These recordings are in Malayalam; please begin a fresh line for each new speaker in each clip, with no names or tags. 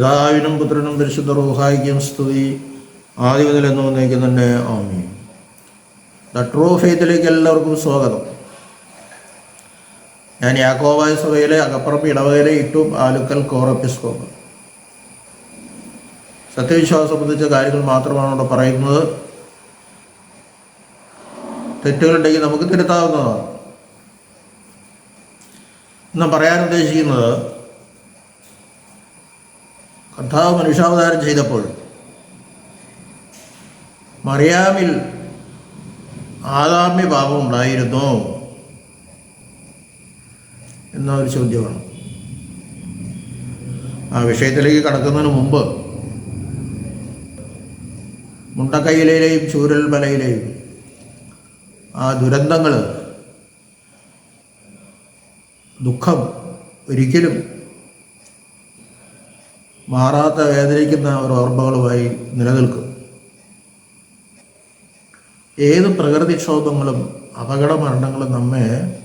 പിതാവിനും പുത്രനും പരിശുദ്ധ റോഹായിക്കും സ്തുതി. ആദ്യ മുതൽ എന്ന് വന്നേക്കും തന്നെ ആമി ദ ട്രൂ ഫെയ്ത്തിലേക്ക് എല്ലാവർക്കും സ്വാഗതം. ഞാൻ യാക്കോവായ സഭയിലെ അകപ്പുറപ്പ് ഇടവകയിലെ ഇട്ടും ആലുക്കൽ കോറപ്പിസ്കോപ്പ്. സത്യവിശ്വാസം സംബന്ധിച്ച കാര്യങ്ങൾ മാത്രമാണ് ഇവിടെ പറയുന്നത്. തെറ്റുകളുണ്ടെങ്കിൽ നമുക്ക് തിരുത്താവുന്നതാണ്. ഇന്ന് പറയാൻ ഉദ്ദേശിക്കുന്നത് കർത്താവ് മനുഷ്യാവതാരം ചെയ്തപ്പോൾ മറിയാമിൽ ആദാമ്യ പാപം ഉണ്ടായിരുന്നോ എന്ന ഒരു ചോദ്യമാണ്. ആ വിഷയത്തിലേക്ക് കടക്കുന്നതിന് മുമ്പ് മുണ്ടക്കൈയിലെയും ചൂരൽ മലയിലെയും ആ ദുരന്തങ്ങൾ ദുഃഖം ഒരിക്കലും മാറാത്ത വേദനിക്കുന്ന ഒരു ഓർമ്മകളുമായി നിലനിൽക്കും. ഏത് പ്രകൃതിക്ഷോഭങ്ങളും അപകട മരണങ്ങളും നമ്മെ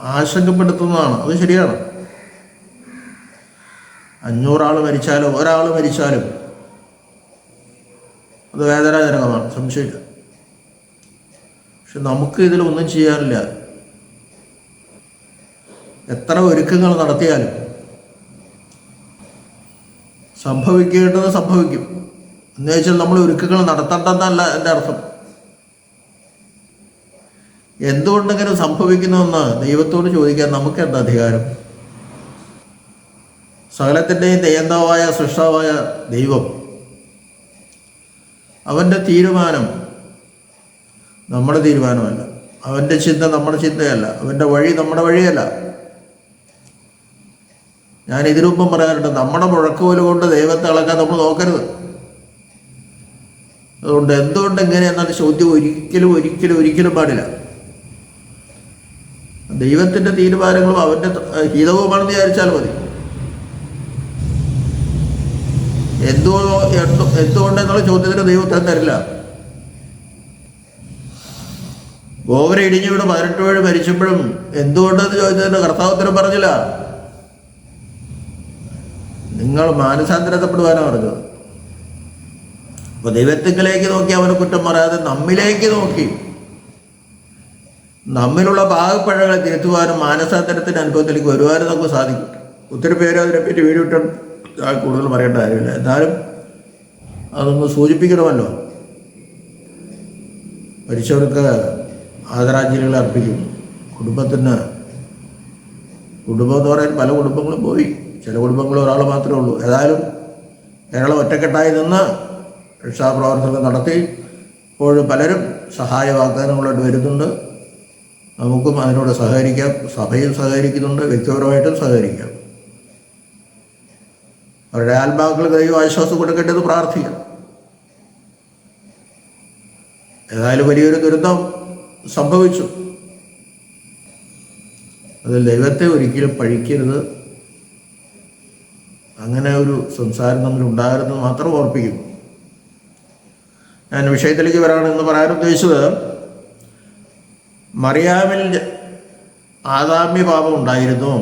ആശങ്കപ്പെടുത്തുന്നതാണ്. അത് ശരിയാണ്. അഞ്ഞൂറാൾ മരിച്ചാലും ഒരാൾ മരിച്ചാലും അത് വേദനാജനകമാണ്. സംശയമില്ല. പക്ഷെ നമുക്ക് ഇതിലൊന്നും ചെയ്യാനില്ല. എത്ര ഒരുക്കങ്ങൾ നടത്തിയാലും സംഭവിക്കേണ്ടത് സംഭവിക്കും. എന്ന് വെച്ചാൽ നമ്മൾ ഒരുക്കങ്ങൾ നടത്തണ്ടെന്നല്ല എന്റെ അർത്ഥം. എന്തുകൊണ്ടെങ്കിലും സംഭവിക്കുന്നുവെന്ന് ദൈവത്തോട് ചോദിക്കാൻ നമുക്ക് എന്താ അധികാരം? സകലത്തിന്റെയും ദയന്താവായ സൃഷ്ടാവായ ദൈവം. അവന്റെ തീരുമാനം നമ്മുടെ തീരുമാനമല്ല. അവന്റെ ചിന്ത നമ്മുടെ ചിന്തയല്ല. അവന്റെ വഴി നമ്മുടെ വഴിയല്ല. ഞാൻ ഇതിനുമ്പം പറയാറുണ്ട് നമ്മുടെ മുഴക്കോൽ കൊണ്ട് ദൈവത്തെ അളക്കാൻ നമ്മൾ നോക്കരുത്. അതുകൊണ്ട് എന്തുകൊണ്ട് എങ്ങനെയെന്നാൽ ചോദ്യം ഒരിക്കലും ഒരിക്കലും ഒരിക്കലും പാടില്ല. ദൈവത്തിന്റെ തീരുമാനങ്ങളും അവന്റെ ഹിതവുമാണെന്ന് വിചാരിച്ചാൽ മതി. എന്തു- എന്തുകൊണ്ടെന്നുള്ള ചോദ്യത്തിന് ദൈവത്തിന് തരില്ല. ഗോവര ഇടിഞ്ഞു വീണ് പതിനെട്ട് പേര് മരിച്ചപ്പോഴും എന്തുകൊണ്ടെന്ന് ചോദിച്ചതിന് കർത്താവ് ഉത്തരം പറഞ്ഞില്ല. നിങ്ങൾ മാനസാന്തരത്തപ്പെടുവാനാണ് പറഞ്ഞത്. അപ്പൊ ദൈവത്തിങ്കിലേക്ക് നോക്കി അവനെ കുറ്റം പറയാതെ നമ്മിലേക്ക് നോക്കി. നമ്മിലുള്ള പാകപ്പഴകളെ തിരുത്തുവാനും മാനസാന്തരത്തിന്റെ അനുഭവത്തിലേക്ക് വരുവാനും നമുക്ക് സാധിക്കും. ഒത്തിരി പേര് അതിനെപ്പറ്റി വീഡിയോ ഇട്ട്. ആ കൂടുതൽ പറയേണ്ട കാര്യമില്ല. എന്നാലും അതൊന്ന് സൂചിപ്പിക്കണമല്ലോ. മരിച്ചവർക്ക് ആദരാഞ്ജലികൾ അർപ്പിക്കും. കുടുംബത്തിന് കുടുംബം എന്ന് പറയാൻ പല കുടുംബങ്ങളും പോയി. ചില കുടുംബങ്ങൾ ഒരാൾ മാത്രമേ ഉള്ളൂ. ഏതായാലും ഞങ്ങൾ ഒറ്റക്കെട്ടായി നിന്ന് രക്ഷാപ്രവർത്തനം നടത്തി. ഇപ്പോഴും പലരും സഹായ വാഗ്ദാനങ്ങളായിട്ട് വരുന്നുണ്ട്. നമുക്കും അതിനോട് സഹകരിക്കാം. സഭയും സഹകരിക്കുന്നുണ്ട്. വ്യക്തിപരമായിട്ടും സഹകരിക്കാം. അവരുടെ ആത്മാക്കൾ ദൈവം ആശ്വാസം കൊടുക്കട്ടെ എന്ന് പ്രാർത്ഥിക്കാം. ഏതായാലും വലിയൊരു ദുരന്തം സംഭവിച്ചു. അതിൽ ദൈവത്തെ ഒരിക്കലും പഴിക്കരുത്. അങ്ങനെ ഒരു സംസാരം തമ്മിൽ ഉണ്ടായിരുന്നു മാത്രം ഓർപ്പിക്കുന്നു. ഞാൻ വിഷയത്തിലേക്ക് വരാണെന്ന് പറയാൻ ഉദ്ദേശിച്ചത് മറിയാമിൽ ആദാമ്യ പാപം ഉണ്ടായിരുന്നു.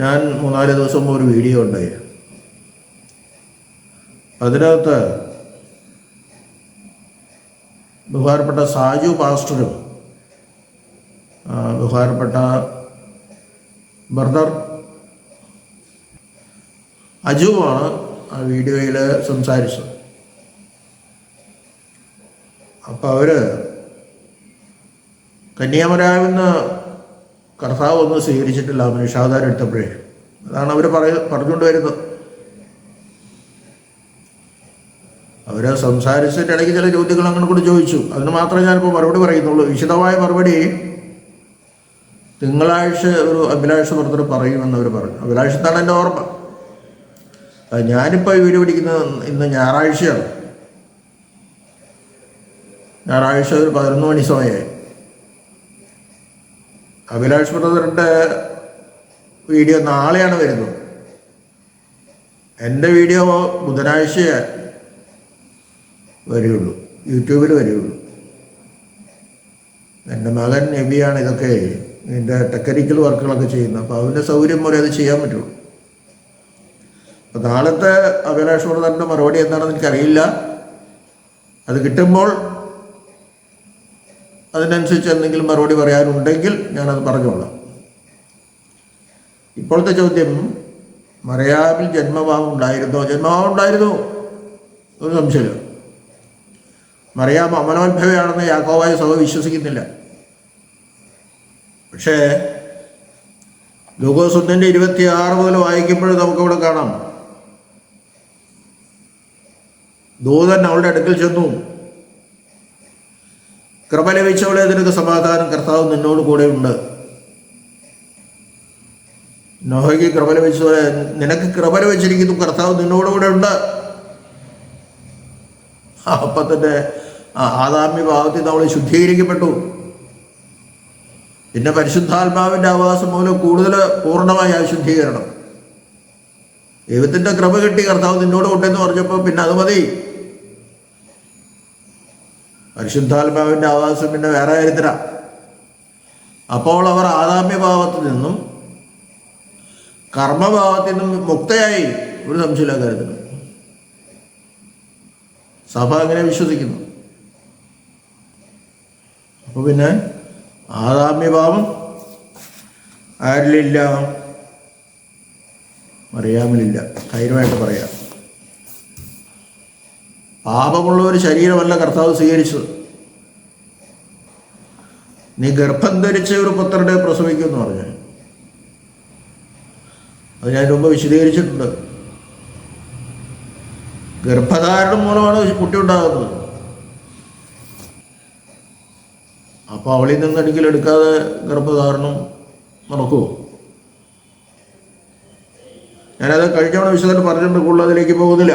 ഞാൻ മൂന്നാൽ ദിവസം ഒരു വീഡിയോ ഉണ്ടായി. അതിനകത്ത് ബഹുമാനപ്പെട്ട സാജു പാസ്റ്ററും ബഹുമാനപ്പെട്ട ബ്രദർ അജുവാണ് ആ വീഡിയോയിൽ സംസാരിച്ചത്. അപ്പോൾ അവർ കന്യാമരാമെന്ന് കർത്താവ് ഒന്നും സ്വീകരിച്ചിട്ടില്ല മനുഷ്യാധാരം എടുത്തപ്പോഴേ. അതാണ് അവർ പറയ പറഞ്ഞുകൊണ്ട് വരുന്നത്. അവർ സംസാരിച്ചിട്ട് ഇടയ്ക്ക് ചില ചോദ്യങ്ങൾ അങ്ങനെ കൂടി ചോദിച്ചു. അതിന് മാത്രമേ ഞാനിപ്പോൾ മറുപടി പറയുന്നുള്ളൂ. വിശദമായ മറുപടി തിങ്കളാഴ്ച ഒരു അഭിലാഷ പുറത്തോട് പറയുമെന്ന് അവർ പറഞ്ഞു. അഭിലാഷത്താണ് എന്റെ ഓർമ്മ. ഞാനിപ്പോൾ വീഡിയോ പിടിക്കുന്നത് ഇന്ന് ഞായറാഴ്ചയാണ്. ഞായറാഴ്ച ഒരു പതിനൊന്ന് മണി സമയമായി അഭിലാഷ് ബ്രദറിന്റെ വീഡിയോ നാളെയാണ് വരുന്നത്. എന്റെ വീഡിയോ ബുധനാഴ്ച വരികയുള്ളൂ യൂട്യൂബിൽ വരികയുള്ളൂ എന്റെ മകൻ നബിയാണ് ഇതൊക്കെ ഇതിന്റെ ടെക്നിക്കൽ വർക്കുകളൊക്കെ ചെയ്യുന്നത്. അപ്പോൾ അവന്റെ സൗകര്യം പോലെ അത് ചെയ്യാൻ പറ്റുള്ളൂ. നാളത്തെ അഭിലാഷോടന്റെ മറുപടി എന്താണെന്ന് എനിക്കറിയില്ല. അത് കിട്ടുമ്പോൾ അതിനനുസരിച്ച് എന്തെങ്കിലും മറുപടി പറയാനുണ്ടെങ്കിൽ ഞാനത് പറഞ്ഞോളാം. ഇപ്പോഴത്തെ ചോദ്യം മറയാമിൽ ജന്മഭാവം ഉണ്ടായിരുന്നോ ജന്മഭാവം ഉണ്ടായിരുന്നു ഒരു സംശയമില്ല. മറിയാം അമലോത്ഭവയാണെന്ന് യാക്കോവായ സഭ വിശ്വസിക്കുന്നില്ല. പക്ഷേ ലൂക്കോസ് ഒന്നിന്റെ ഇരുപത്തിയാറ് മുതൽ വായിക്കുമ്പോൾ നമുക്കിവിടെ കാണാം. ദൂതൻ അവളുടെ അടുക്കൽ ചെന്നു. കൃപ ലഭിച്ചവളെ നിനക്ക് സമാധാനം. കർത്താവ് നിന്നോട് കൂടെ ഉണ്ട്. നോഹയ്ക്ക് കൃപ ലഭിച്ചവളെ നിനക്ക് കൃപ ലഭിച്ചിരിക്കുന്നു കർത്താവ് നിന്നോട് കൂടെ ഉണ്ട്. അപ്പം തന്നെ ആദാമ്യ ഭാവത്തിൽ നമ്മൾ ശുദ്ധീകരിക്കപ്പെട്ടു. പിന്നെ പരിശുദ്ധാത്മാവിന്റെ ആവാസം മൂലം കൂടുതൽ പൂർണമായ ശുദ്ധീകരണം. ദൈവത്തിന്റെ കൃപ കിട്ടി കർത്താവ് നിന്നോട് കൊണ്ടെന്ന് പറഞ്ഞപ്പോൾ പിന്നെ അത് മതി. പരിശുദ്ധാത്മാവിന്റെ ആവാസം പിന്നെ വേറെ കാര്യത്തില അപ്പോൾ അവർ ആദാമ്യഭാവത്തിൽ നിന്നും കർമ്മഭാവത്തിൽ നിന്നും മുക്തയായി. ഒരു സംശയമില്ല കാര്യത്തിന്. സഭ അങ്ങനെ വിശ്വസിക്കുന്നു. അപ്പോൾ പിന്നെ ആദാമ്യഭാവം ആരിലില്ല. അറിയാമലില്ല ധൈര്യമായിട്ട് പറയാം. പാപമുള്ള ഒരു ശരീരമല്ല കർത്താവ് സ്വീകരിച്ചത്. നീ ഗർഭം ധരിച്ച ഒരു പുത്രനെ പ്രസവിക്കും എന്ന് പറഞ്ഞു അത് ഞാൻ മുമ്പ് വിശദീകരിച്ചിട്ടുണ്ട്. ഗർഭധാരണം മൂലമാണ് കുട്ടി ഉണ്ടാകുന്നത്. അപ്പോൾ അവളിൽ നിന്ന് ഒരിക്കലും എടുക്കാതെ ഗർഭധാരണം നടക്കുമോ ഞാനത് കഴിഞ്ഞവണ വിശദമായിട്ട് പറഞ്ഞിട്ടുണ്ട് കൂടുതൽ അതിലേക്ക് പോകുന്നില്ല.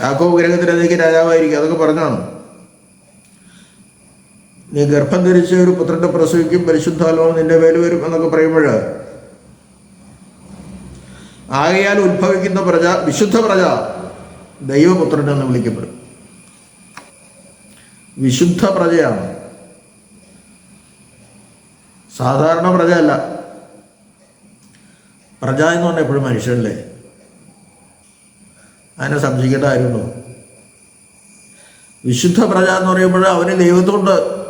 യാക്കോബ് അതിലേക്ക് രാജാവായിരിക്കും അതൊക്കെ പറഞ്ഞാണ്. നീ ഗർഭം ധരിച്ച ഒരു പുത്രന്റെ പ്രസവിക്കും പരിശുദ്ധാത്മാവ് നിന്റെ മേൽ വരും എന്നൊക്കെ പറയുമ്പോൾ ആകയാൽ ഉത്ഭവിക്കുന്ന പ്രജ വിശുദ്ധ പ്രജ ദൈവപുത്രൻ എന്ന് വിളിക്കപ്പെടും. വിശുദ്ധ പ്രജയാണ്. സാധാരണ പ്രജയല്ല. പ്രജ എന്ന് പറഞ്ഞാൽ എപ്പോഴും മനുഷ്യനല്ലേ അതിനെ സംശയിക്കേണ്ട കാര്യമുണ്ടോ? വിശുദ്ധ പ്രജ എന്ന് പറയുമ്പോൾ അവന് ദൈവത്തോണ്ട്.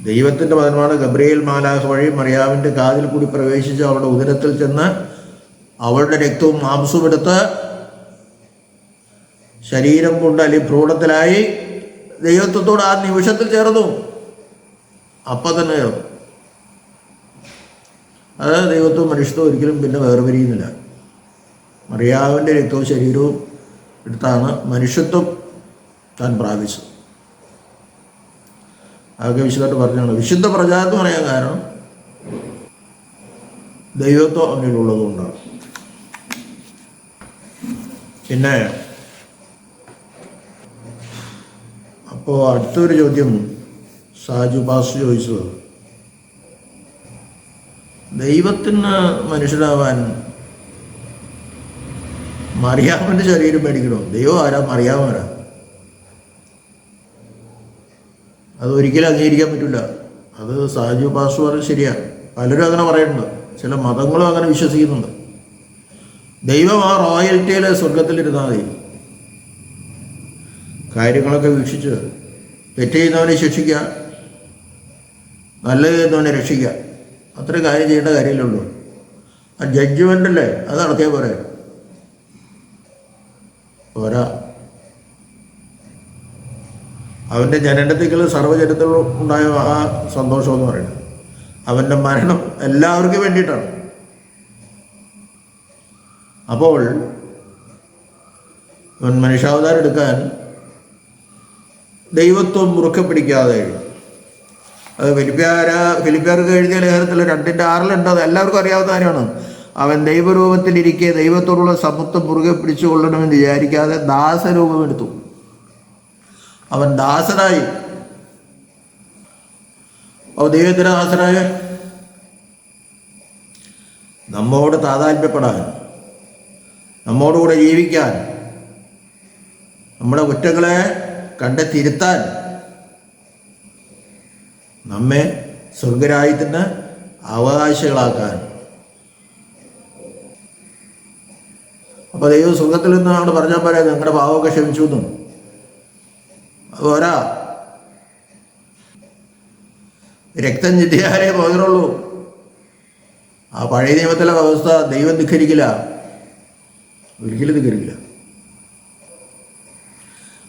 ദൈവത്തിന്റെ പതിനാണ് ഗബ്രിയേൽ മാലാഹ വഴി മറിയാവിന്റെ കാതിൽ കൂടി പ്രവേശിച്ച് അവളുടെ ഉദരത്തിൽ ചെന്ന് അവളുടെ രക്തവും മാംസവും എടുത്ത് ശരീരം കൊണ്ട് അല്ലെങ്കിൽ ഭ്രൂണത്തിലായി ദൈവത്വത്തോട് ആ നിമിഷത്തിൽ ചേർന്നു. അപ്പം തന്നെ ചേർന്നു. അത് ദൈവത്വം മനുഷ്യത്വം ഒരിക്കലും പിന്നെ വേർപിരിയുന്നില്ല. മറിയാവിന്റെ രക്തവും ശരീരവും എടുത്താണ് മനുഷ്യത്വം താൻ പ്രാപിച്ചത്. അതൊക്കെ വിശുദ്ധമായിട്ട് പറഞ്ഞാണ്. വിശുദ്ധ പ്രചാരം എന്ന് പറയാൻ കാരണം ദൈവത്വം അവനിലുള്ളത് കൊണ്ടാണ് പിന്നെ അപ്പോൾ അടുത്തൊരു ചോദ്യം സാജു പാസ് ചോദിച്ചത് ദൈവത്തിന് മനുഷ്യരാവാൻ മറിയാമന്റെ ശരീരം മേടിക്കണോ? ദൈവം ആരാ? മറിയാമാരാ അത് ഒരിക്കലും അംഗീകരിക്കാൻ പറ്റില്ല അത് സാജു പാസ് ശരിയാ. ശരിയാണ് പലരും അങ്ങനെ പറയുന്നുണ്ട്. ചില മതങ്ങളും അങ്ങനെ വിശ്വസിക്കുന്നുണ്ട്. ദൈവം ആ റോയൽറ്റിയിൽ സ്വർഗത്തിലിരുന്നാൽ മതി. കാര്യങ്ങളൊക്കെ വീക്ഷിച്ച് തെറ്റ് ചെയ്യുന്നവനെ ശിക്ഷിക്കുക. നല്ലത് ചെയ്യുന്നവനെ രക്ഷിക്കുക. അത്രയും കാര്യം ചെയ്യേണ്ട കാര്യമില്ലുള്ളൂ ആ ജഡ്ജ്മെന്റ് അല്ലേ അത് നടത്തിയാൽ പോരെ. പോരാ അവന്റെ ജനനത്തിക്കൽ സർവജനത്തിലും ഉണ്ടായ ആ സന്തോഷം എന്ന് പറയുന്നത്. അവന്റെ മരണം എല്ലാവർക്കും വേണ്ടിയിട്ടാണ്. അപ്പോൾ അവൻ മനുഷ്യാവതാരം എടുക്കാൻ ദൈവത്വം മുറുക്കെ പിടിക്കാതെ അത് ഫിലിപ്പിയാര ഫിലിപ്പിയാർക്ക് എഴുതിയ ലേഖനത്തിൽ രണ്ടിന്റെ ആറിലുണ്ട്. അത് എല്ലാവർക്കും അറിയാവുന്ന കാര്യമാണ്. അവൻ ദൈവരൂപത്തിലിരിക്കെ ദൈവത്തോടുള്ള സമത്വം മുറുകെ പിടിച്ചുകൊള്ളണമെന്ന് വിചാരിക്കാതെ ദാസരൂപമെടുത്തു അവൻ ദാസനായി. അവ ദൈവത്തിന് ദാസനായ നമ്മോട് താതാൽപ്യപ്പെടാൻ നമ്മോടുകൂടെ ജീവിക്കാൻ നമ്മുടെ കുറ്റങ്ങളെ കണ്ട് തിരുത്താൻ നമ്മെ സ്വർഗരാജ്യത്തിന് അവകാശികളാക്കാൻ. അപ്പോൾ ദൈവം സ്വർഗത്തിൽ നിന്നാണ് പറഞ്ഞാൽ പോരാ നിങ്ങളുടെ പാവമൊക്കെ ക്ഷമിച്ചു എന്നും. പോരാ. രക്തം ചിന്തിയാലേ പോകുന്നുള്ളൂ ആ പഴയ നിയമത്തിലെ അവസ്ഥ ദൈവം ധിക്കരിക്കില്ല. ഒരിക്കലും ധിക്കരിക്കില്ല.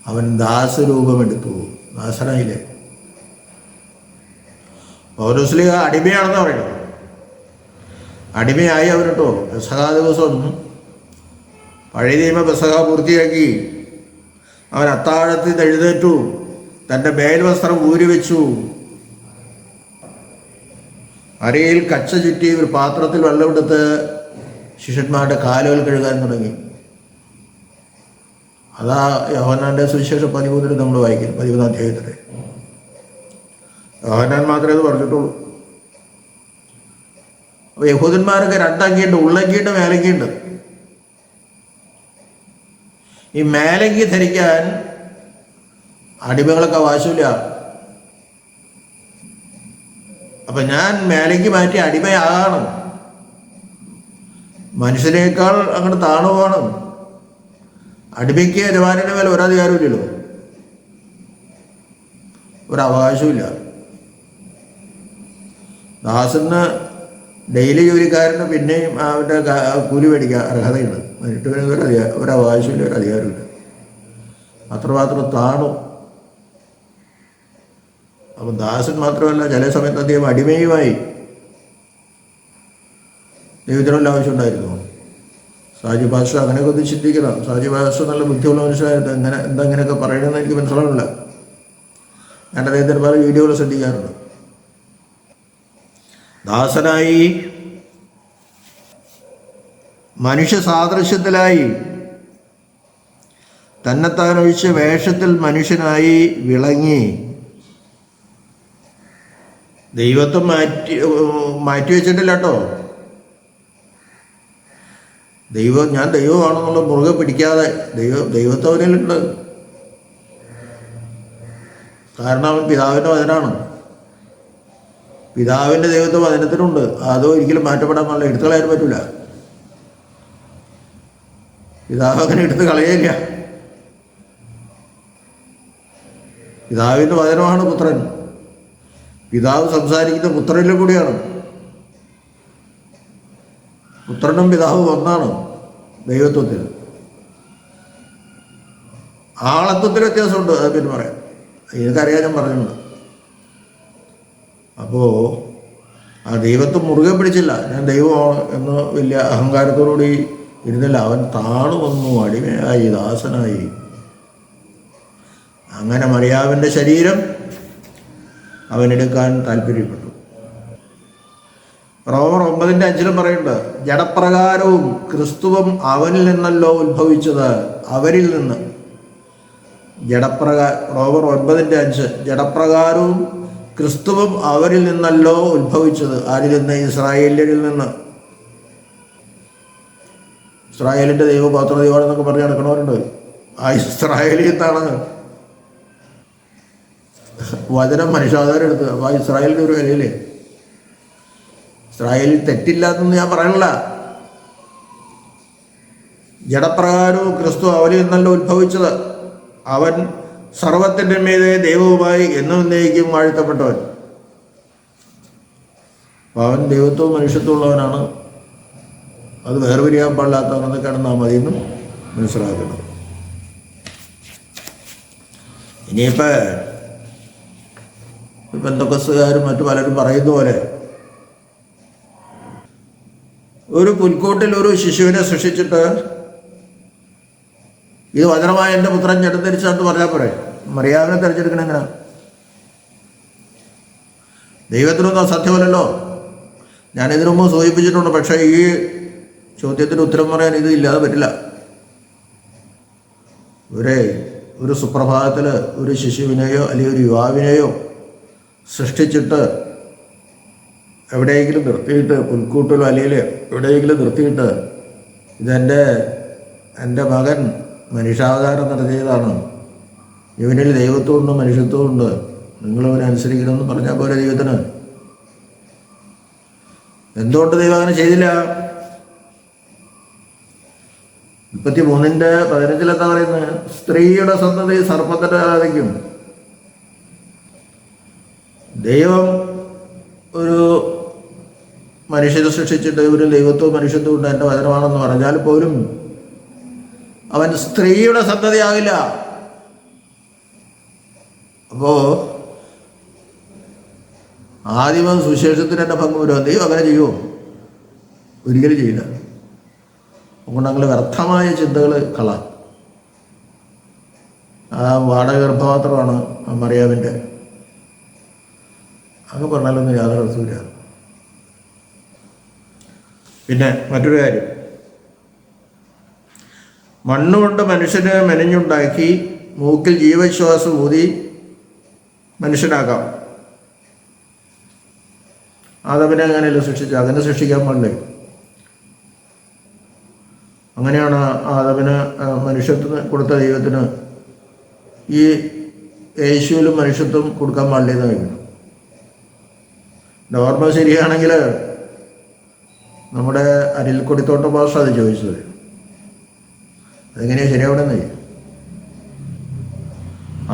അവൻ ദാസരൂപമെടുത്തു. ദാസനായില്ലേ? പൗരസ്ലിക അടിമയാണെന്ന് പറയുന്നത്. അടിമയായി അവരിട്ടോ. പെസഹ ദിവസം പഴയ നിയമ പെസഹ പൂർത്തിയാക്കി അവൻ അത്താഴത്തിൽ എഴുന്നേറ്റു. തന്റെ മേൽവസ്ത്രം ഊരി വെച്ചു. അരയിൽ കച്ച ചുറ്റി ഒരു പാത്രത്തിൽ വെള്ളമെടുത്ത് ശിഷ്യന്മാരുടെ കാലുകൾ കഴുകാൻ തുടങ്ങി. അതാ യോഹനാന്റെ സുവിശേഷം പതിമൂന്നിൽ നമ്മൾ വായിക്കും പതിമൂന്നാം അധ്യായത്തിൽ യോഹനാൻ മാത്രമേ അത് പറഞ്ഞിട്ടുള്ളൂ. അപ്പോൾ യഹൂദന്മാരൊക്കെ രണ്ടങ്കിയുണ്ട് ഉള്ളങ്കിയുണ്ട് മേലങ്കിയുണ്ട് ഈ മേലങ്കി ധരിക്കാൻ അടിമകളൊക്കെ വാശൂല അപ്പൊ ഞാൻ മേലങ്കി മാറ്റി അടിമയാകണം. മനുഷ്യനേക്കാൾ അങ്ങോട്ട് താണുവാണ് അടിമയ്ക്ക് യജമാനിന്റെ മേലെ ഒരധികാരമില്ലല്ലോ ഒരവകാശമില്ല ദാസന് ഡെയിലി ജോലിക്കാരന് പിന്നെയും അവന്റെ കൂലി മേടിക്കാൻ അർഹതയുണ്ട്. പിന്നെ ഒരു അധികാരം ഒരു അവകാശമില്ല ഒരു അധികാരമില്ല. അത്രമാത്രം താണു. അപ്പം ദാസൻ മാത്രമല്ല ചില സമയത്ത് അദ്ദേഹം അടിമയുമായി ദൈവത്തിനുള്ള ആവശ്യമുണ്ടായിരുന്നു സാജി ഭാഷ അങ്ങനെയൊക്കെ ഒന്ന് ചിന്തിക്കണം. സാജി ഭാഷ നല്ല ബുദ്ധിയുള്ള മനുഷ്യനായിരുന്നു. എങ്ങനെ എന്താ ഇങ്ങനെയൊക്കെ പറയണമെന്ന് എനിക്ക് മനസ്സിലാവില്ല ഞാൻ അദ്ദേഹത്തിന്റെ പല വീഡിയോകൾ ശ്രദ്ധിക്കാറുണ്ട്. ദാസനായി മനുഷ്യ സാദൃശ്യത്തിലായി തന്നെത്താൻ ഒഴിച്ച് വേഷത്തിൽ മനുഷ്യനായി വിളങ്ങി. ദൈവത്വം മാറ്റി മാറ്റി വെച്ചിട്ടില്ല കേട്ടോ ദൈവം ഞാൻ ദൈവമാണെന്നുള്ള മുറുകെ പിടിക്കാതെ ദൈവം ദൈവത്തവനിലുണ്ട് കാരണം അവൻ പിതാവിന്റെ വചനാണ് പിതാവിന്റെ ദൈവത്വം വചനത്തിനുണ്ട്. അതോ ഒരിക്കലും മാറ്റപ്പെടാൻ പാടില്ല. എടുത്തു കളയാൻ പറ്റില്ല പിതാവ് അങ്ങനെ എടുത്ത് കളയില്ല പിതാവിന്റെ വചനമാണ് പുത്രൻ. പിതാവ് സംസാരിക്കുന്ന പുത്രനിലും കൂടിയാണ്. പുത്രനും പിതാവും ഒന്നാണ് ദൈവത്വത്തിൽ. ആളത്വത്തിൽ വ്യത്യാസമുണ്ട്. അത് പിന്നെ പറയാം. എനിക്കറിയാൻ ഞാൻ പറഞ്ഞിട്ടുണ്ട്. അപ്പോൾ ആ ദൈവത്തെ മുറുകെ പിടിച്ചില്ല. ഞാൻ ദൈവമാണ് എന്ന് വലിയ അഹങ്കാരത്തോടുകൂടി ഇരുന്നില്ല. അവൻ താണു വന്നു അടിമയായി ദാസനായി. അങ്ങനെ മറിയാവിന്റെ ശരീരം അവനെടുക്കാൻ താല്പര്യപ്പെട്ടു. റോമർ ഒമ്പതിന്റെ അഞ്ചിലും പറയുന്നുണ്ട് ജഡപ്രകാരവും ക്രിസ്തുവും അവനിൽ നിന്നല്ലോ ഉത്ഭവിച്ചത് അവരിൽ നിന്ന്. ജഡപ്രകാ റോമർ ഒൻപതിന്റെ അഞ്ച് ജഡപ്രകാരവും ക്രിസ്തുവും അവരിൽ നിന്നല്ലോ ഉത്ഭവിച്ചത്. ആരിൽ നിന്ന്? ഇസ്രായേലിൽ നിന്ന്. ഇസ്രായേലിന്റെ ദൈവപാത്ര ദൈവമാണെന്നൊക്കെ പറഞ്ഞ് നടക്കണവരുണ്ട് ആ ഇസ്രായേലിൽ നിന്നാണ് വചനം മനുഷ്യാധാരം എടുത്ത് അപ്പോൾ ആ ഇസ്രായേലിന്റെ ഒരു വിലയില്ലേ? ഇസ്രായേലിൽ തെറ്റില്ല എന്നൊന്നും ഞാൻ പറയണില്ല. ജഡപ്രകാരവും ക്രിസ്തു അവരിൽ നിന്നല്ലോ ഉത്ഭവിച്ചത്. അവൻ സർവത്തിന്റെ മീതെ ദൈവവുമായി എന്നും നയിക്കും വാഴ്ത്തപ്പെട്ടവൻ. അവൻ ദൈവത്വവും മനുഷ്യത്വം ഉള്ളവനാണ് അത് വേർപിരിയാൻ പാടില്ലാത്തവനെന്നൊക്കെയാണ് നാം അതിൽ നിന്നും മനസ്സിലാക്കുന്നത് ഇനിയിപ്പോൾ ബന്ധക്കസുകാരും മറ്റു പലരും പറയുന്ന പോലെ ഒരു പുൽക്കൂട്ടിൽ ഒരു ശിശുവിനെ സൃഷ്ടിച്ചിട്ട് ഇത് വചനമായ എന്റെ പുത്രൻ ജഡധരിച്ചാന്ന് പറഞ്ഞാൽ പോരെ? മറിയാവിനെ തിരഞ്ഞെടുക്കണം എങ്ങനെ? ദൈവത്തിനൊന്നും അസാധ്യമല്ലല്ലോ ഞാൻ ഇതിനു മുമ്പ് സൂചിപ്പിച്ചിട്ടുണ്ട് പക്ഷേ ഈ ചോദ്യത്തിന് ഉത്തരം പറയാൻ ഇത് ഇല്ലാതെ പറ്റില്ല. ഒരേ ഒരു സുപ്രഭാതത്തിൽ ഒരു ശിശുവിനെയോ അല്ലെങ്കിൽ ഒരു യുവാവിനെയോ സൃഷ്ടിച്ചിട്ട് എവിടെയെങ്കിലും നിർത്തിയിട്ട് പുൽക്കൂട്ടിലോ അല്ലെങ്കിൽ എവിടെയെങ്കിലും നിർത്തിയിട്ട് ഇതെന്റെ എന്റെ മകൻ മനുഷ്യാവതാരം നടത്തിയതാണ്. ഇവനിൽ ദൈവത്വമുണ്ട് മനുഷ്യത്വമുണ്ട്. നിങ്ങളവനെ അനുസരിക്കണമെന്ന് പറഞ്ഞാൽ പോലെ ദൈവത്തിന്? എന്തുകൊണ്ട് ദൈവം അങ്ങനെ ചെയ്തില്ല? മുപ്പത്തി മൂന്നിന്റെ പതിനഞ്ചിലെന്താ പറയുന്നത്? സ്ത്രീയുടെ സന്തതി സർപ്പത്തിന്റെ ആരാധിക്കും. ദൈവം ഒരു മനുഷ്യരെ സൃഷ്ടിച്ചിട്ട് ഒരു ദൈവത്വവും മനുഷ്യത്വവും ഉണ്ട് എന്റെ വചനമാണെന്ന് പറഞ്ഞാൽ പോലും അവൻ സ്ത്രീയുടെ സന്തതിയാകില്ല. അപ്പോ ആദിമ സുശേഷത്തിന് എന്റെ പങ്ക് വരുമോ ദൈവം അങ്ങനെ ചെയ്യുമോ ഒരിക്കലും ചെയ്യില്ല. അതുകൊണ്ട് അങ്ങനെ വ്യർത്ഥമായ ചിന്തകൾ കള. ആ വാടക ഗർഭപാത്രമാണ് മറിയാവിന്റെ അങ്ങ് പറഞ്ഞാലൊന്നും യാതൊരു അർത്ഥമില്ല പിന്നെ മറ്റൊരു കാര്യം. മണ്ണുകൊണ്ട് മനുഷ്യനെ മെനഞ്ഞുണ്ടാക്കി മൂക്കിൽ ജീവശ്വാസം ഊതി മനുഷ്യനാക്കാം ആദവിനെ അങ്ങനെയല്ല സൃഷ്ടിച്ചത്? അതിനെ സൃഷ്ടിക്കാൻ പാടില്ലേ? അങ്ങനെയാണ് ആദവിന് മനുഷ്യത്വം കൊടുത്ത ദൈവത്തിന് ഈ യേശുവിലും മനുഷ്യത്വം കൊടുക്കാൻ പാടില്ലെന്ന് കഴിഞ്ഞു നോർമൽ ശരിയാണെങ്കിൽ നമ്മുടെ അരിൽക്കൊടിത്തോട്ട ഭാഷ അത് ചോദിച്ചത്. അതെങ്ങനെയാണ് ശരിയാവണമെന്ന്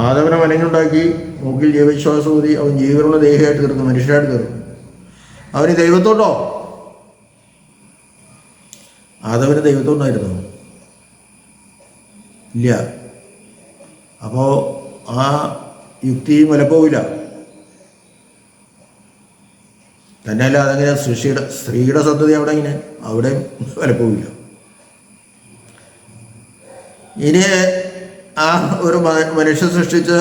ആദവനെ മനഞ്ഞുണ്ടാക്കി മൂക്കിൽ ജീവവിശ്വാസം ഊതി അവൻ ജീവനുള്ള ദേഹിയായിട്ട് തീർന്നു മനുഷ്യരായിട്ട് തീർന്നു. അവന് ദൈവത്തോട്ടോ? ആദവന് ദൈവത്തോണ്ടായിരുന്നു ഇല്ല. അപ്പോൾ ആ യുക്തിയും വിലപ്പോവില്ല തന്നെയല്ല അതെങ്ങനെ സൃഷ്ടിയുടെ സ്ത്രീയുടെ സന്തതി അവിടെ ഇങ്ങനെ അവിടെയും വിലപ്പോവില്ല ഇനി ആ ഒരു മനുഷ്യ സൃഷ്ടിച്ച്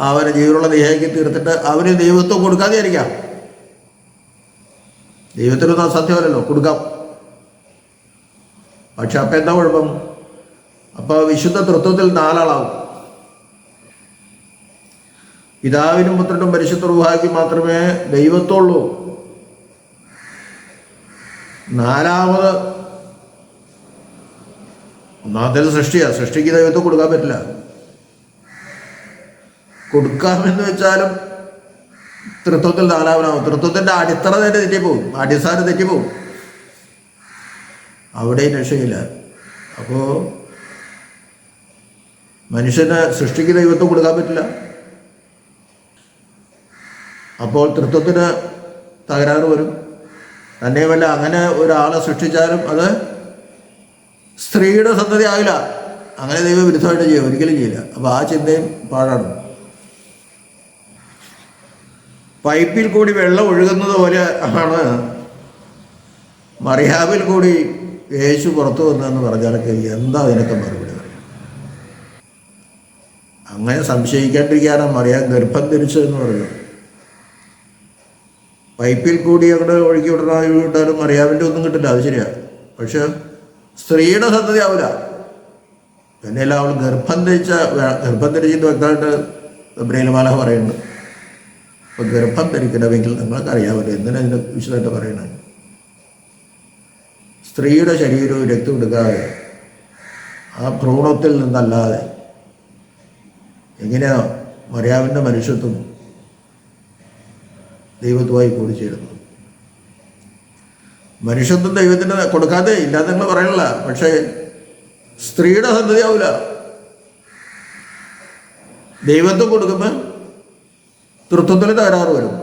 അവന് ജീവനുള്ള ദേഹയ്ക്ക് തീർത്തിട്ട് അവന് ദൈവത്വം കൊടുക്കാതെ ആയിരിക്കാം ദൈവത്തിനൊന്നും സത്യമല്ലല്ലോ കൊടുക്കാം. പക്ഷെ അപ്പം എന്താ കുഴപ്പം? അപ്പോൾ വിശുദ്ധ തൃത്വത്തിൽ നാലാളാവും. പിതാവിനും പുത്രനും പരിശുദ്ധ റുഹായ്ക്ക് മാത്രമേ ദൈവത്തുള്ളൂ നാലാമത് ഒന്നാമത്തേത് സൃഷ്ടിയാണ് സൃഷ്ടിക്ക് ദൈവത്തെ കൊടുക്കാൻ പറ്റില്ല. കൊടുക്കാമെന്ന് വെച്ചാലും തൃത്വത്തിൽ നാലാമനാവും. തൃത്വത്തിന്റെ അടിത്തറ തന്നെ തെറ്റിപ്പോവും. അടിസ്ഥാനം തെറ്റിപ്പോവും. അവിടെയും രക്ഷയില്ല. അപ്പോൾ മനുഷ്യന് സൃഷ്ടിക്ക് ദൈവത്വം കൊടുക്കാൻ പറ്റില്ല. അപ്പോൾ തൃത്വത്തിന് തകരാറ് വരും. തന്നെയുമല്ല അങ്ങനെ ഒരാളെ സൃഷ്ടിച്ചാലും അത് സ്ത്രീയുടെ സന്തതി ആകില്ല അങ്ങനെ ദൈവം വിരുദ്ധമായിട്ട് ചെയ്യും. ഒരിക്കലും ചെയ്യില്ല. അപ്പോൾ ആ ചിന്തയും പാടാണ് പൈപ്പിൽ കൂടി വെള്ളം ഒഴുകുന്നത് പോലെ ആണ് മറിയാബിൽ കൂടി യേശു പുറത്തു വന്നതെന്ന് പറഞ്ഞാലൊക്കെ എന്താ അതിനൊക്കെ മറുപടി? അങ്ങനെ സംശയിക്കാണ്ടിരിക്കാനാണ് മറിയാൻ ഗർഭം ധരിച്ചതെന്ന് പറഞ്ഞു പൈപ്പിൽ കൂടി അവിടെ ഒഴുക്കി വിടണ വിട്ടാലും മറിയാവിന്റെ ഒന്നും കിട്ടില്ല. അത് ശരിയാണ് പക്ഷെ സ്ത്രീയുടെ സന്തതി ആവില്ല പിന്നെയല്ല അവൾ ഗർഭം ധരിച്ച ഗർഭം ധരിച്ചിട്ട് വ്യക്തമായിട്ട് ബ്രേലമാല പറയുന്നുണ്ട് അപ്പോൾ ഗർഭം ധരിക്കണമെങ്കിൽ നിങ്ങൾക്ക് അറിയാമല്ലോ എന്തിനാ ഇതിനെ വിശദമായിട്ട് പറയണത് സ്ത്രീയുടെ ശരീരവും രക്തം എടുക്കാതെ ആ ഭ്രൂണത്തിൽ നിന്നല്ലാതെ എങ്ങനെയാ മറിയാവിന്റെ മനുഷ്യത്വം ദൈവത്തുമായി കൂടിച്ചേരുന്നത് മനുഷ്യത്വം ദൈവത്തിന് കൊടുക്കാതെ ഇല്ലാതെ നിങ്ങൾ പറയണില്ല. പക്ഷേ സ്ത്രീയുടെ സന്തതി ആവില്ല ദൈവത്വം കൊടുക്കുമ്പോൾ തൃത്വത്തിന് തകരാറ് വരും.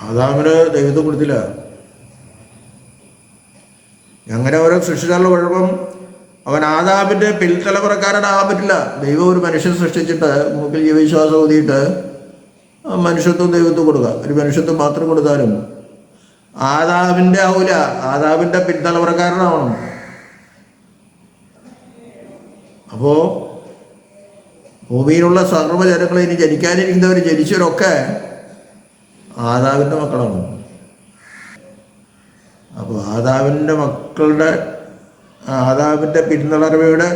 അതാമിന് ദൈവത്വം കൊടുത്തില്ല. അങ്ങനെ ഓരോ സൃഷ്ടിച്ചാലുള്ള കുഴപ്പം അവൻ ആദാമിന്റെ പിൽത്തലമുറക്കാരനാകാൻ പറ്റില്ല. ദൈവം ഒരു മനുഷ്യൻ സൃഷ്ടിച്ചിട്ട് മൂക്കിൽ ജീവിശ്വാസം ഊതിയിട്ട് മനുഷ്യത്വം ദൈവത്വം കൊടുക്കുക ഒരു മനുഷ്യത്വം മാത്രം കൊടുത്താലും ആദാവിന്റെ ആവൂല. ആദാവിന്റെ പിൻതലമുറക്കാരനാവണം. അപ്പോൾ ഭൂമിയിലുള്ള സർവജനങ്ങൾ ഇനി ജനിക്കാനിരിക്കുന്നവർ ജനിച്ചവരൊക്കെ ആദാവിന്റെ മക്കളാണ്. അപ്പോൾ ആദാവിന്റെ മക്കളുടെ ആദാവിന്റെ പിന്തളർവയുടെ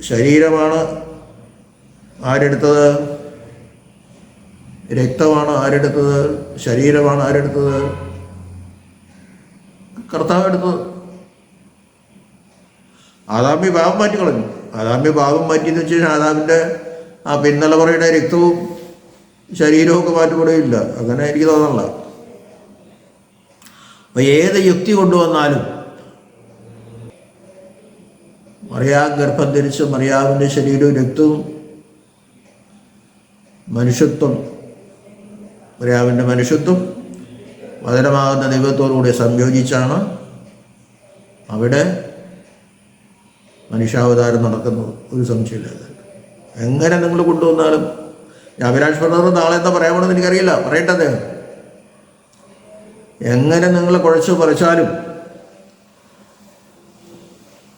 ശരീരമാണ് ആരെടുത്തത്? രക്തമാണ് ആരെടുത്തത്? ശരീരമാണ് ആരെടുത്തത്? കർത്താവ് എടുത്തത്. ആദാമി ഭാവം മാറ്റി കളഞ്ഞു. ആദാമി ഭാവം മാറ്റിയെന്ന് വെച്ച് കഴിഞ്ഞാൽ ആദാമിന്റെ ആ പിൻതലമുറയുടെ രക്തവും ശരീരവും മാറ്റപ്പെടുകയില്ല. അങ്ങനെ എനിക്ക് തോന്നണില്ല അപ്പോൾ ഏത് യുക്തി കൊണ്ടുവന്നാലും മറിയാ ഗർഭം ധരിച്ച് മറിയാവിന്റെ ശരീരവും രക്തവും മനുഷ്യത്വം മറിയാവിന്റെ മനുഷ്യത്വം വചനമാകുന്ന ദൈവത്തോടുകൂടി സംയോജിച്ചാണ് അവിടെ മനുഷ്യാവതാരം നടക്കുന്നത്. ഒരു സംശയമില്ല എങ്ങനെ നിങ്ങൾ കൊണ്ടുവന്നാലും അഭിലാഷ് പറഞ്ഞത് നാളെ എന്താ പറയാമെന്ന് എനിക്കറിയില്ല. പറയട്ടെ അദ്ദേഹം. എങ്ങനെ നിങ്ങൾ കുഴച്ച് പറിച്ചാലും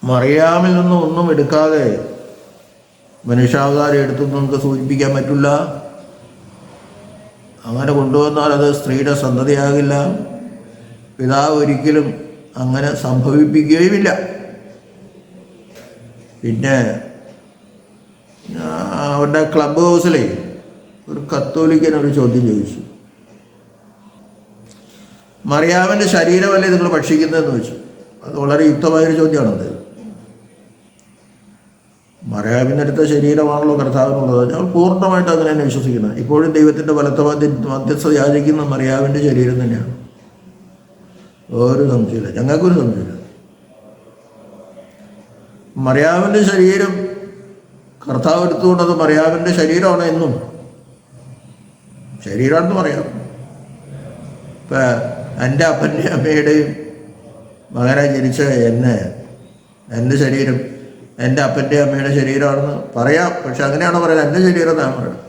മറിയാമിൽ നിന്നും ഒന്നും എടുക്കാതെ മനുഷ്യാവതാരം എടുത്തു നമുക്ക് സൂചിപ്പിക്കാൻ പറ്റില്ല. അങ്ങനെ കൊണ്ടുവന്നാൽ അത് സ്ത്രീയുടെ സന്തതിയാകില്ല. പിതാവ് ഒരിക്കലും അങ്ങനെ സംഭവിപ്പിക്കുകയുമില്ല. പിന്നെ അവരുടെ ക്ലബ് ഹൗസിലെ ഒരു കത്തോലിക്കൻ ഒരു ചോദ്യം ചോദിച്ചു. മറിയാമന്റെ ശരീരമല്ലേ നിങ്ങൾ ഭക്ഷിക്കുന്നതെന്ന് ചോദിച്ചു. അത് വളരെ യുക്തമായൊരു ചോദ്യമാണത്. മറിയാവിന്റെ അടുത്ത ശരീരമാണല്ലോ കർത്താവിനുള്ളത്. ഞങ്ങൾ പൂർണമായിട്ട് അങ്ങനെ തന്നെ വിശ്വസിക്കുന്നത് ഇപ്പോഴും ദൈവത്തിന്റെ വലത്ത മധ്യ മധ്യസ്ഥ യാചിക്കുന്ന മറിയാവിന്റെ ശരീരം തന്നെയാണ്. ഒരു സംശയമില്ല ഞങ്ങൾക്കൊരു സംശയമില്ല മറിയാവിന്റെ ശരീരം കർത്താവ് എടുത്തുകൊണ്ടത് മറിയാവിന്റെ ശരീരമാണ് എന്നും. ശരീരമാണെന്ന് പറയാം. ഇപ്പം എന്റെ അപ്പന്റെ അമ്മയുടെയും മകനെ ജനിച്ച എന്നെ എന്റെ ശരീരം എന്റെ അപ്പന്റെ അമ്മയുടെ ശരീരമാണെന്ന് പറയാം. പക്ഷെ അങ്ങനെയാണോ പറയുന്നത് എന്റെ ശരീരം എന്നാണ് പറയുന്നത്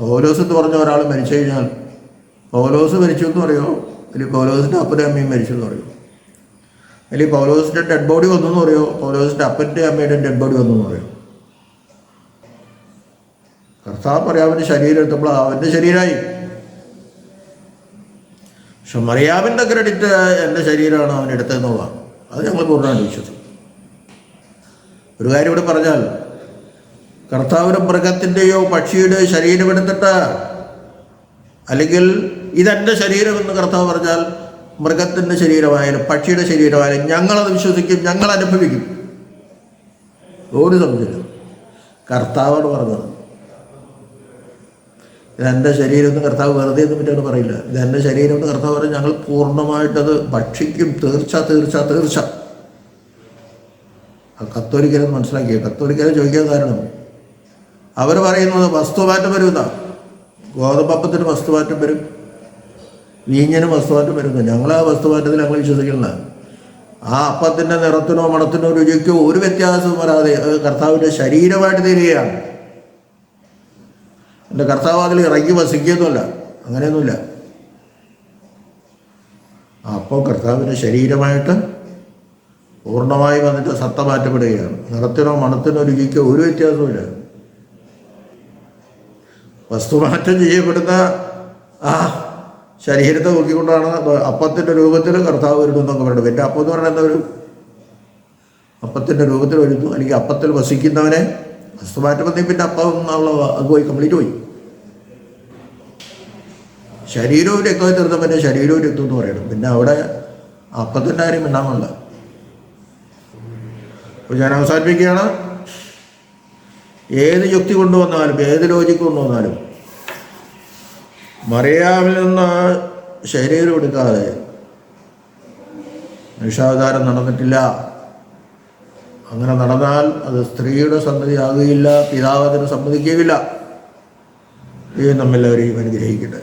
പൗലോസ് എന്ന് പറഞ്ഞ ഒരാൾ മരിച്ചു കഴിഞ്ഞാൽ പൗലോസ് മരിച്ചു എന്ന് പറയുമോ? അല്ലെങ്കിൽ പൗലോസിന്റെ അപ്പന്റെ അമ്മയും മരിച്ചു എന്ന് പറയുമോ? അല്ലെങ്കിൽ പൗലോസിന്റെ ഡെഡ് ബോഡി വന്നു എന്ന് പറയുമോ? പൗലോസിന്റെ അപ്പന്റെ അമ്മയുടെ ഡെഡ് ബോഡി വന്നു എന്ന് പറയുമോ? കർത്താവ് പറയാം അവന്റെ ശരീരം എടുത്തപ്പോൾ അവന്റെ ശരീരമായി. പക്ഷെ മറിയാവിന്റെ ക്രെഡിറ്റ് എന്റെ ശരീരമാണ് അവൻ എടുത്തതെന്നുള്ളതാണ്. അത് ഞങ്ങൾ പൂർണമായിട്ട് വിശ്വസിക്കും ഒരു കാര്യം ഇവിടെ പറഞ്ഞാൽ കർത്താവിന് മൃഗത്തിന്റെയോ പക്ഷിയുടെ ശരീരം എടുത്തിട്ട് അല്ലെങ്കിൽ ഇതെന്റെ ശരീരമെന്ന് കർത്താവ് പറഞ്ഞാൽ മൃഗത്തിന്റെ ശരീരമായാലും പക്ഷിയുടെ ശരീരമായാലും ഞങ്ങളത് വിശ്വസിക്കും ഞങ്ങൾ അനുഭവിക്കും. ഒരു സംശയം കർത്താവാണ് പറഞ്ഞത്. ഇതെന്റെ ശരീരം കർത്താവ് വെറുതെ ഒന്നും പറ്റാണ് പറയില്ല. ഇതെന്റെ ശരീരം എന്ന് കർത്താവ് പറഞ്ഞാൽ ഞങ്ങൾ പൂർണമായിട്ടത് ഭക്ഷിക്കും. തീർച്ച തീർച്ച തീർച്ച. ആ കത്തോലിക്കരെന്ന് മനസ്സിലാക്കിയ. കത്തോലിക്കരെ ചോദിക്കാൻ കാരണം അവർ പറയുന്നത് വസ്തുമാറ്റം വരുന്ന. ഗോതമ്പത്തിന് വസ്തുമാറ്റം വരും. വീഞ്ഞിനും വസ്തുമാറ്റം വരുന്നു. ഞങ്ങൾ ആ വസ്തുമാറ്റത്തിൽ ഞങ്ങൾ വിശ്വസിക്കുന്നില്ല ആ അപ്പത്തിന്റെ നിറത്തിനോ മണത്തിനോ രുചിക്കോ ഒരു വ്യത്യാസവും വരാതെ കർത്താവിന്റെ ശരീരമായിട്ട് തീരുകയാണ്. എന്റെ കർത്താവ് അതിൽ ഇറങ്ങി വസിക്കുകയൊന്നുമില്ല അങ്ങനെയൊന്നുമില്ല. അപ്പോൾ കർത്താവിന്റെ ശരീരമായിട്ട് പൂർണമായി വന്നിട്ട് സത്ത മാറ്റപ്പെടുകയാണ്. നിറത്തിനോ മണത്തിനോ രുചിക്കോ ഒരു വ്യത്യാസമില്ല വസ്തുമാറ്റം ചെയ്യപ്പെടുന്ന ആ ശരീരത്തെ നോക്കിക്കൊണ്ടാണ് അപ്പത്തിന്റെ രൂപത്തിൽ കർത്താവ് വരുന്നതെന്നൊക്കെ പറയുന്നത്. പിന്നെ അപ്പം എന്ന് പറയുന്നത് ഒരു അപ്പത്തിന്റെ രൂപത്തിൽ വരുന്നു അല്ലെങ്കിൽ അപ്പത്തിൽ വസിക്കുന്നവനെ വസ്തുമാറ്റം വന്നേ പിന്നെ അപ്പം എന്നുള്ള അത് പോയി കംപ്ലീറ്റ് പോയി. ശരീരവും രക്തമായി തീർന്ന പിന്നെ ശരീരവും രക്തം എന്ന് പറയണം. പിന്നെ അവിടെ അപ്പത്തിന്റെ കാര്യം മിണ്ടാമല്ല അപ്പോൾ ഞാൻ അവസാനിപ്പിക്കുകയാണ്. ഏത് യുക്തി കൊണ്ടുവന്നാലും ഏത് ലോജിക്ക് കൊണ്ടുവന്നാലും മറിയാമിൽ നിന്ന് ശരീരം എടുക്കാതെ മനുഷ്യാവതാരം നടന്നിട്ടില്ല. അങ്ങനെ നടന്നാൽ അത് സ്ത്രീയുടെ സമ്മതിയാകുകയില്ല പിതാവ് അതിന് സമ്മതിക്കുകയില്ല. ദൈവം നമ്മളെല്ലാവരെയും അനുഗ്രഹിക്കട്ടെ.